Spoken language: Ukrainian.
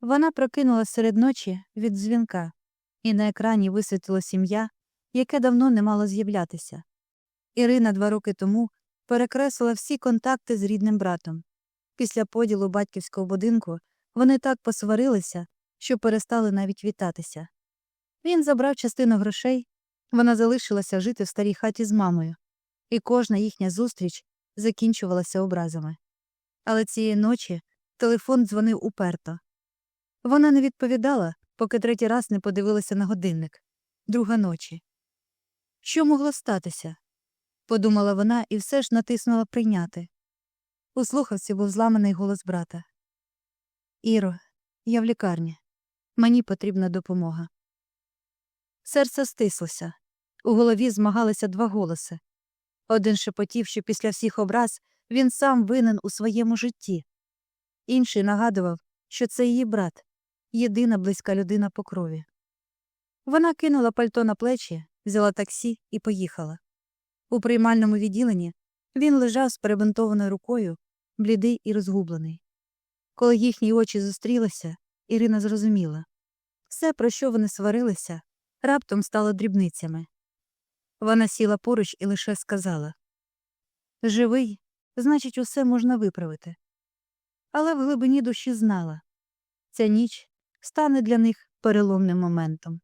Вона прокинулась серед ночі від дзвінка, і на екрані висвітило сім'я, яке давно не мало з'являтися. Ірина два роки тому перекреслила всі контакти з рідним братом. Після поділу батьківського будинку вони так посварилися, що перестали навіть вітатися. Він забрав частину грошей, вона залишилася жити в старій хаті з мамою, і кожна їхня зустріч закінчувалася образами. Але цієї ночі телефон дзвонив уперто. Вона не відповідала, поки третій раз не подивилася на годинник. Друга ночі. Що могло статися? подумала вона і все ж натиснула прийняти. У був зламаний голос брата. Іро, я в лікарні. Мені потрібна допомога. Серце стислося. У голові змагалися два голоси. Один шепотів, що після всіх образ він сам винен у своєму житті. Інший нагадував, що це її брат, єдина близька людина по крові. Вона кинула пальто на плечі, взяла таксі і поїхала. У приймальному відділенні він лежав з перебинтованою рукою, блідий і розгублений. Коли їхні очі зустрілися, Ірина зрозуміла все, про що вони сварилися, раптом стало дрібницями. Вона сіла поруч і лише сказала Живий, значить, усе можна виправити. Але в глибині душі знала ця ніч стане для них переломним моментом.